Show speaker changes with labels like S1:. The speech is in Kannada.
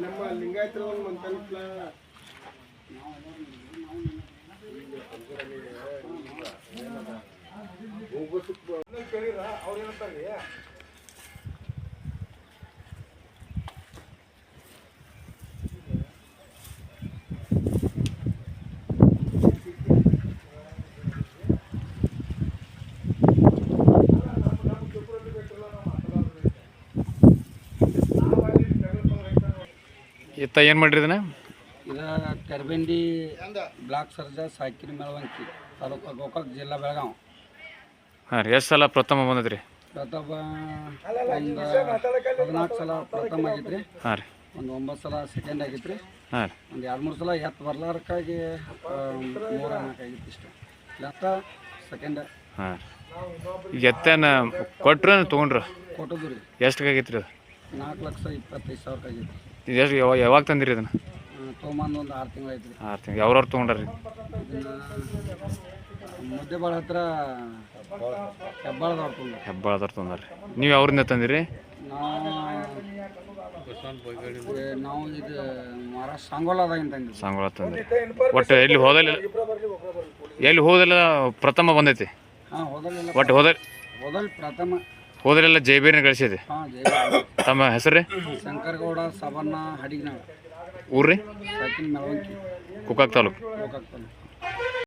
S1: ನಮ್ಮ ಲಿಂಗಾಯತರ ಒಂದು ಮಂತನ್ಲ ಕೇಳಿರ ಅವ್ರು ಏನಂತಾರೆ
S2: ಇತ್ತ ಏನು ಮಾಡ್ರಿ ಇದನ್ನ?
S3: ಇದು ತೆರಬೆಂಡಿ ಬ್ಲಾಕ್ ಸರ್ಜಾ ಸಾಕಿರಿ ಮೆಳವಂಕಿ ತಾಲೂಕು ಗೋಕಾಕ್ ಜಿಲ್ಲಾ ಬೆಳಗಾವ್.
S2: ಹಾಂ ರೀ ಎಷ್ಟು ಸಲ ಪ್ರಥಮ ಬಂದದ್ರಿ?
S3: ಪ್ರಥಮ ಒಂದು ಹದಿನಾಲ್ಕು ಸಲ ಪ್ರಥಮ ಆಗೈತ್ರಿ.
S2: ಹಾಂ ರೀ.
S3: ಒಂದು ಒಂಬತ್ತು ಸಲ ಸೆಕೆಂಡ್ ಆಗೈತ್ರಿ.
S2: ಹಾಂ ರೀ.
S3: ಒಂದು ಎರಡು ಮೂರು ಸಲ ಎತ್ತು ಬರ್ಲಾರಕ್ಕಾಗಿ ಮೂರ ನಾಲ್ಕು ಇಷ್ಟು. ಎತ್ತ ಸೆಕೆಂಡ್
S2: ಹಾಂ ಈಗ ಕೊಟ್ಟರು ಕೊಟ್ರು ತೊಗೊಂಡ್ರು?
S3: ಕೊಟ್ಟದು ರೀ
S2: ಎಷ್ಟಕ್ಕೆ ಆಗೈತ್ರಿ ಅದು?
S3: ನಾಲ್ಕು ಲಕ್ಷ ಇಪ್ಪತ್ತೈದು ಸಾವಿರಕ್ಕೆ ಆಗೈತಿ
S2: ಇದು ಎಷ್ಟು ಯಾವಾಗ ಯಾವಾಗ ತಂದಿರಿ ಇದನ್ನು?
S3: ತೊಗೊಂಬಂದು ಒಂದು ಆರು ತಿಂಗಳು ಐತ್ರಿ.
S2: ಆರು ತಿಂಗಳು. ಯಾವ್ರವ್ರು ತೊಗೊಂಡ್ರಿ
S3: ಮುದ್ದೆಬಾಳ ಹತ್ರ ಹೆಬ್ಬಾಳದವ್ರು ತಗೊಂಡ್ರಿ
S2: ಹೆಬ್ಬಾಳದವ್ರು ತೊಗೊಂಡ್ರಿ ನೀವು ಯಾವ್ರಿಂದ ತಂದಿರಿ?
S3: ನಾವು ಇದು ಮಹಾರಾಷ್ಟ್ರ ಸಾಂಗೋಲಾದಾಗಿಂದ ತಂದಿದ್ವಿ.
S2: ಸಾಂಗೋಳ ತಂದ್ರಿ. ಒಟ್ಟು ಎಲ್ಲಿ ಹೋದಲ್ಲ ಎಲ್ಲಿ ಹೋದಲ್ಲ ಪ್ರಥಮ ಬಂದೈತಿ?
S3: ಹಾಂ ಹೋದಲ್ಲ
S2: ಒಟ್ಟು ಹೋದ
S3: ಹೋದಲ್ ಪ್ರಥಮ.
S2: ಹೋದಲೆಲ್ಲ ಜೈಬೇರಿನ ಗಳಿಸಿದೆ
S3: ಹಾಂ
S2: ತಮ್ಮ ಹೆಸರು ರೀ
S3: ಶಂಕರಗೌಡ ಸಬಣ್ಣ ಹಡಿಗ್ನಾಳ್.
S2: ಊರ್ರಿ?
S3: ಸಾಕಿನ ಮೆಳವಂಕಿ.
S2: ಕುಕ್ಕಾಕ್ ತಾಲೂಕು.